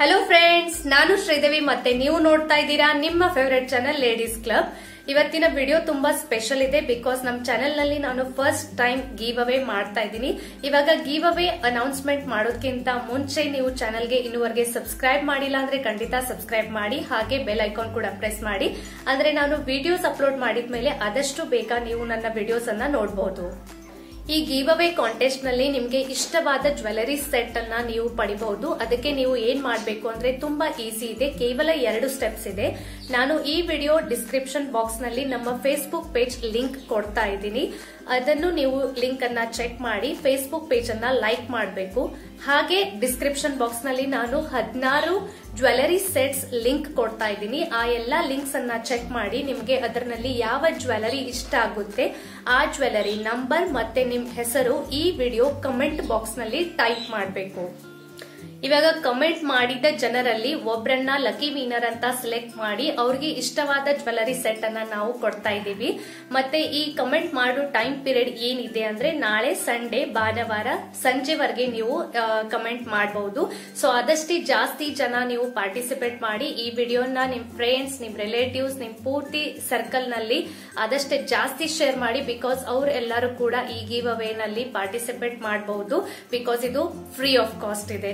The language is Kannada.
ಹಲೋ ಫ್ರೆಂಡ್ಸ್ ನಾನು ಶ್ರೀದೇವಿ ಮತ್ತೆ ನೀವು ನೋಡ್ತಾ ಇದ್ದೀರಾ ನಿಮ್ಮ ಫೇವರೆಟ್ ಚಾನಲ್ ಲೇಡೀಸ್ ಕ್ಲಬ್ ಇವತ್ತಿನ ವಿಡಿಯೋ ತುಂಬಾ ಸ್ಪೆಷಲ್ ಇದೆ ಬಿಕಾಸ್ ನಮ್ಮ ಚಾನೆಲ್ನಲ್ಲಿ ನಾನು ಫಸ್ಟ್ ಟೈಮ್ ಗೀವ್ ಅವೇ ಮಾಡ್ತಾ ಇದ್ದೀನಿ. ಇವಾಗ ಗೀವ್ ಅವೇ ಅನೌನ್ಸ್ಮೆಂಟ್ ಮಾಡೋದಕ್ಕಿಂತ ಮುಂಚೆ ನೀವು ಚಾನೆಲ್ಗೆ ಇನ್ನುವರೆಗೆ ಸಬ್ಸ್ಕ್ರೈಬ್ ಮಾಡಿಲ್ಲ ಅಂದ್ರೆ ಖಂಡಿತ ಸಬ್ಸ್ಕ್ರೈಬ್ ಮಾಡಿ, ಹಾಗೆ ಬೆಲ್ ಐಕಾನ್ ಕೂಡ ಪ್ರೆಸ್ ಮಾಡಿ. ಅಂದ್ರೆ ನಾನು ವಿಡಿಯೋಸ್ ಅಪ್ಲೋಡ್ ಮಾಡಿದ ಮೇಲೆ ಆದಷ್ಟು ಬೇಗ ನೀವು ನನ್ನ ವಿಡಿಯೋಸ್ ಅನ್ನ ನೋಡಬಹುದು ಈ ಗಿವ್ ಅವೇ ಕಾಂಟೆಸ್ಟ್ನಲ್ಲಿ ನಿಮಗೆ ಇಷ್ಟವಾದ ಜ್ಯುವೆಲರಿ ಸೆಟ್ ಅನ್ನ ನೀವು ಪಡಿಬಹುದು. ಅದಕ್ಕೆ ನೀವು ಏನ್ ಮಾಡಬೇಕು ಅಂದ್ರೆ ತುಂಬಾ ಈಸಿ ಇದೆ. ಕೇವಲ ಎರಡು ಸ್ಟೆಪ್ಸ್ ಇದೆ. ನಾನು ಈ ವಿಡಿಯೋ ಡಿಸ್ಕ್ರಿಪ್ಷನ್ ಬಾಕ್ಸ್ನಲ್ಲಿ ನಮ್ಮ ಫೇಸ್ಬುಕ್ ಪೇಜ್ ಲಿಂಕ್ ಕೊಡ್ತಾ ಇದ್ದೀನಿ. ಅದನ್ನು ನೀವು ಲಿಂಕ್ ಅನ್ನ ಚೆಕ್ ಮಾಡಿ ಫೇಸ್ಬುಕ್ ಪೇಜ್ ಅನ್ನ ಲೈಕ್ ಮಾಡಬೇಕು. ಹಾಗೆ ಡಿಸ್ಕ್ರಿಪ್ಷನ್ ಬಾಕ್ಸ್ನಲ್ಲಿ ನಾನು ಹದಿನಾರು ಜ್ಯುವೆಲರಿ ಸೆಟ್ಸ್ ಲಿಂಕ್ ಕೊಡ್ತಾ ಇದ್ದೀನಿ. ಆ ಎಲ್ಲಾ ಲಿಂಕ್ಸ್ ಅನ್ನ ಚೆಕ್ ಮಾಡಿ ನಿಮಗೆ ಅದರಲ್ಲಿ ಯಾವ ಜ್ಯುವೆಲರಿ ಇಷ್ಟ ಆಗುತ್ತೆ, ಆ ಜ್ಯುವೆಲರಿ ನಂಬರ್ ಮತ್ತೆ ನಿಮ್ ಹೆಸರು ಈ ವಿಡಿಯೋ ಕಮೆಂಟ್ ಬಾಕ್ಸ್ನಲ್ಲಿ ಟೈಪ್ ಮಾಡಬೇಕು. ಇವಾಗ ಕಮೆಂಟ್ ಮಾಡಿದ ಜನರಲ್ಲಿ ಒಬ್ಬರನ್ನ ಲಕ್ಕಿ ವಿನರ್ ಅಂತ ಸೆಲೆಕ್ಟ್ ಮಾಡಿ ಅವ್ರಿಗೆ ಇಷ್ಟವಾದ ಜ್ಯುವೆಲರಿ ಸೆಟ್ ಅನ್ನ ನಾವು ಕೊಡ್ತಾ ಇದ್ದೀವಿ. ಮತ್ತೆ ಈ ಕಮೆಂಟ್ ಮಾಡೋ ಟೈಮ್ ಪೀರಿಯಡ್ ಏನಿದೆ ಅಂದ್ರೆ ನಾಳೆ ಸಂಡೇ ಭಾನುವಾರ ಸಂಜೆವರೆಗೆ ನೀವು ಕಮೆಂಟ್ ಮಾಡಬಹುದು ಸೊ ಆದಷ್ಟು ಜಾಸ್ತಿ ಜನ ನೀವು ಪಾರ್ಟಿಸಿಪೇಟ್ ಮಾಡಿ ಈ ವಿಡಿಯೋನ ನಿಮ್ ಫ್ರೆಂಡ್ಸ್ ನಿಮ್ ರಿಲೇಟಿವ್ಸ್ ನಿಮ್ ಪೂರ್ತಿ ಸರ್ಕಲ್ನಲ್ಲಿ ಆದಷ್ಟು ಜಾಸ್ತಿ ಶೇರ್ ಮಾಡಿ ಬಿಕಾಸ್ ಎಲ್ಲರೂ ಕೂಡ ಈ ಗೀವ್ ಅವೇ ನಲ್ಲಿ ಪಾರ್ಟಿಸಿಪೇಟ್ ಮಾಡಬಹುದು ಬಿಕಾಸ್ ಇದು ಫ್ರೀ ಆಫ್ ಕಾಸ್ಟ್ ಇದೆ.